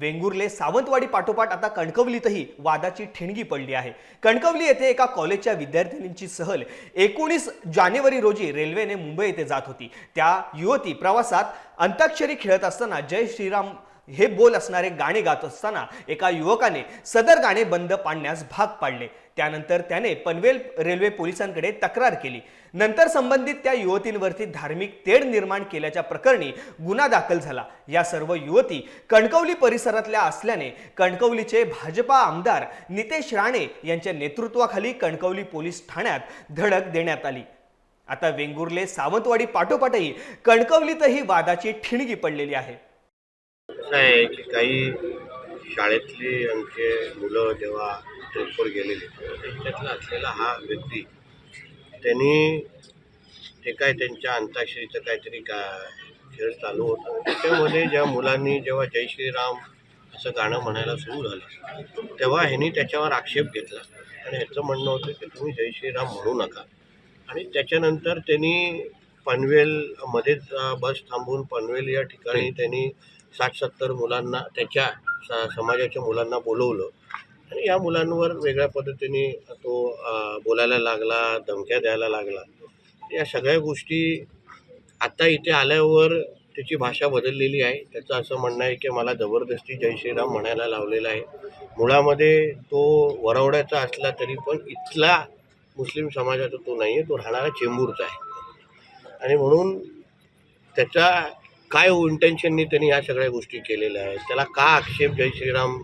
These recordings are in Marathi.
वेंगुर्ले सावंतवाडी पाठोपाठ आता कणकवलीतही वादाची ठिणगी पडली आहे. कणकवली येथे एका कॉलेजच्या विद्यार्थिनींची सहल एकोणीस जानेवारी रोजी रेल्वेने मुंबई येथे जात होती. त्या युवती प्रवासात अंताक्षरी खेळत असताना जय श्रीराम हे बोल असणारे गाणे गात असताना एका युवकाने सदर गाणे बंद पाडण्यास भाग पाडले. त्यानंतर त्याने पनवेल रेल्वे पोलिसांकडे तक्रार केली. नंतर संबंधित त्या युवतींवरती धार्मिक तेढ निर्माण केल्याच्या प्रकरणी गुन्हा दाखल झाला. या सर्व युवती कणकवली परिसरातल्या असल्याने कणकवलीचे भाजपा आमदार नितेश राणे यांच्या नेतृत्वाखाली कणकवली पोलीस ठाण्यात धडक देण्यात आली. आता वेंगुर्ले सावंतवाडी पाठोपाठही कणकवलीतही वादाची ठिणगी पडलेली आहे. असं आहे की काही शाळेतली आमचे मुलं जेव्हा ट्रिपवर गेलेले त्यांच्यातला असलेला हा व्यक्ती त्यांनी ते काय त्यांच्या अंताक्षरीचं काहीतरी का खेळ चालू होता त्याच्यामध्ये ज्या मुलांनी जेव्हा जय श्रीराम असं गाणं म्हणायला सुरू झालं तेव्हा ह्यांनी त्याच्यावर आक्षेप घेतला. आणि ह्याचं म्हणणं होतं की तुम्ही जय श्रीराम म्हणू नका. आणि त्याच्यानंतर त्यांनी पनवेलमध्येच बस थांबून पनवेल या ठिकाणी त्यांनी साठ सत्तर मुलांना त्याच्या सा समाजाच्या मुलांना बोलवलं. आणि या मुलांवर वेगळ्या पद्धतीने तो बोलायला लागला धमक्या द्यायला लागला. या सगळ्या गोष्टी आता इथे आल्यावर त्याची भाषा बदललेली आहे. त्याचं असं म्हणणं आहे की मला जबरदस्ती जय श्रीराम म्हणायला लावलेला आहे. मुळामध्ये तो वरवड्याचा असला तरी पण इथला मुस्लिम समाजाचा तो नाही आहे तो राहणारा चेंबूरचा आहे. आणि म्हणून त्याचा काय इंटेन्शननी त्यांनी ह्या सगळ्या गोष्टी केलेल्या आहेत? त्याला का आक्षेप जय श्रीराम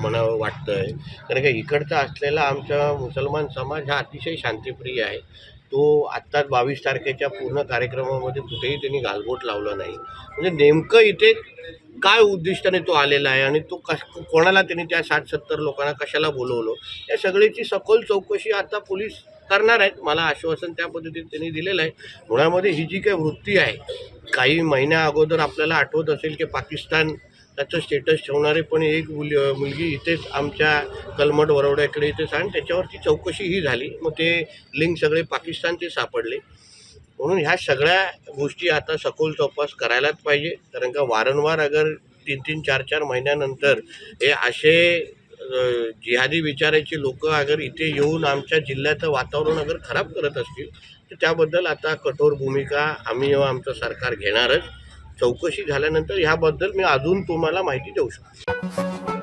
म्हणावं वाटतं आहे कारण का इकडचा असलेला आमचा मुसलमान समाज हा अतिशय शांतिप्रिय आहे. तो आत्ताच बावीस तारखेच्या पूर्ण कार्यक्रमामध्ये कुठेही त्यांनी गालबोट लावलं नाही. म्हणजे नेमकं इथे काय उद्दिष्टाने तो आलेला आहे आणि तो कश कोणाला त्यांनी त्या साठ सत्तर लोकांना कशाला बोलवलं? या सगळ्याची सखोल चौकशी आता पोलीस करणार आहेत. मला आश्वासन त्या पद्धतीने त्यांनी दिलेलं आहे. मुळामध्ये ही जी काही वृत्ती आहे काही महिन्या अगोदर आपल्याला आठवत असेल की पाकिस्तान त्याचं स्टेटस ठेवणारे पण एक मुल मुलगी इथेच आमच्या कलमट वरवड्याकडे इथेच आणि त्याच्यावरती चौकशी ही झाली. मग ते लिंक सगळे पाकिस्तानचे सापडले. म्हणून ह्या सगळ्या गोष्टी आता सखोल चौपास करायलाच पाहिजे. कारण का वारंवार अगर तीन तीन चार चार महिन्यानंतर हे असे जिहादी विचाराची लोक अगर इथे येऊन आमच्या जिल्ह्याचं वातावरण अगर खराब करत असतील तर त्याबद्दल आता कठोर भूमिका आम्ही व आमचं सरकार घेणारच. चौकशी झाल्यानंतर ह्याबद्दल मी अजून तुम्हाला माहिती देऊ शकतो.